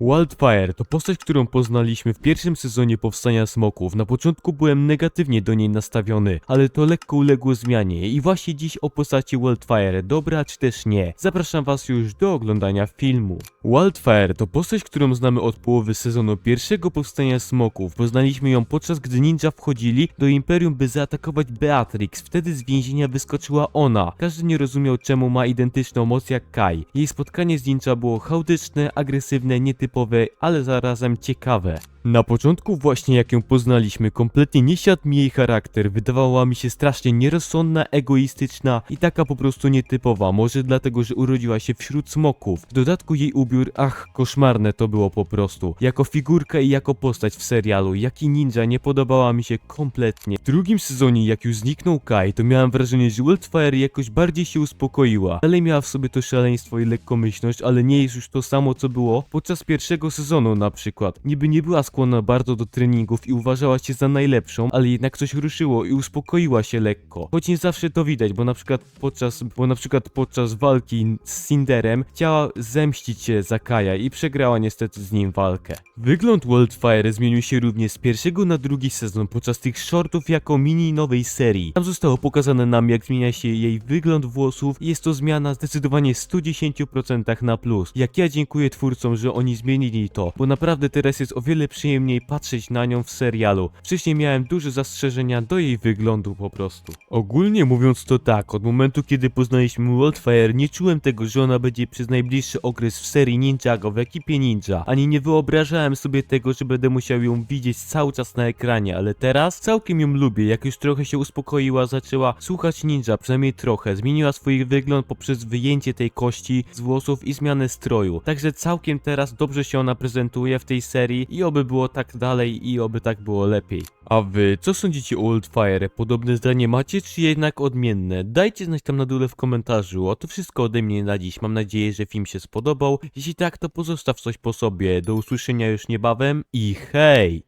Wildfire to postać, którą poznaliśmy w pierwszym sezonie Powstania Smoków. Na początku byłem negatywnie do niej nastawiony, ale to lekko uległo zmianie i właśnie dziś o postaci Wildfire, dobra czy też nie. Zapraszam was już do oglądania filmu. Wildfire to postać, którą znamy od połowy sezonu pierwszego Powstania Smoków. Poznaliśmy ją podczas gdy ninja wchodzili do Imperium by zaatakować Beatrix. Wtedy z więzienia wyskoczyła ona. Każdy nie rozumiał czemu ma identyczną moc jak Kai. Jej spotkanie z ninja było chaotyczne, agresywne, nietypowe, ale zarazem ciekawe. Na początku właśnie jak ją poznaliśmy, kompletnie nie siadł mi jej charakter, wydawała mi się strasznie nierozsądna, egoistyczna i taka po prostu nietypowa, może dlatego, że urodziła się wśród smoków. W dodatku jej ubiór, ach, koszmarne to było po prostu. Jako figurka i jako postać w serialu, jak i ninja nie podobała mi się kompletnie. W drugim sezonie, jak już zniknął Kai, to miałem wrażenie, że Wildfire jakoś bardziej się uspokoiła. Dalej miała w sobie to szaleństwo i lekkomyślność, ale nie jest już to samo co było podczas pierwszego sezonu na przykład. Niby nie była skłonna bardzo do treningów i uważała się za najlepszą, ale jednak coś ruszyło i uspokoiła się lekko. Choć nie zawsze to widać, bo na przykład podczas, bo na przykład podczas walki z Cinderem chciała zemścić się za Kaja i przegrała niestety z nim walkę. Wygląd Wildfire zmienił się również z pierwszego na drugi sezon podczas tych shortów jako mini nowej serii. Tam zostało pokazane nam jak zmienia się jej wygląd włosów i jest to zmiana zdecydowanie w 110% na plus. Jak ja dziękuję twórcom, że oni zmienili to, bo naprawdę teraz jest o wiele przyjemniej patrzeć na nią w serialu. Wcześniej miałem duże zastrzeżenia do jej wyglądu po prostu. Ogólnie mówiąc to tak, od momentu kiedy poznaliśmy Wildfire nie czułem tego, że ona będzie przez najbliższy okres w serii Ninjago w ekipie Ninja, ani nie wyobrażałem sobie tego, że będę musiał ją widzieć cały czas na ekranie, ale teraz całkiem ją lubię, jak już trochę się uspokoiła, zaczęła słuchać Ninja, przynajmniej trochę, zmieniła swój wygląd poprzez wyjęcie tej kości z włosów i zmianę stroju, także całkiem teraz dobrze się ona prezentuje w tej serii i oby było tak dalej i oby tak było lepiej. A wy, co sądzicie o Wildfire? Podobne zdanie macie, czy jednak odmienne? Dajcie znać tam na dole w komentarzu. A to wszystko ode mnie na dziś. Mam nadzieję, że film się spodobał. Jeśli tak, to pozostaw coś po sobie. Do usłyszenia już niebawem i hej!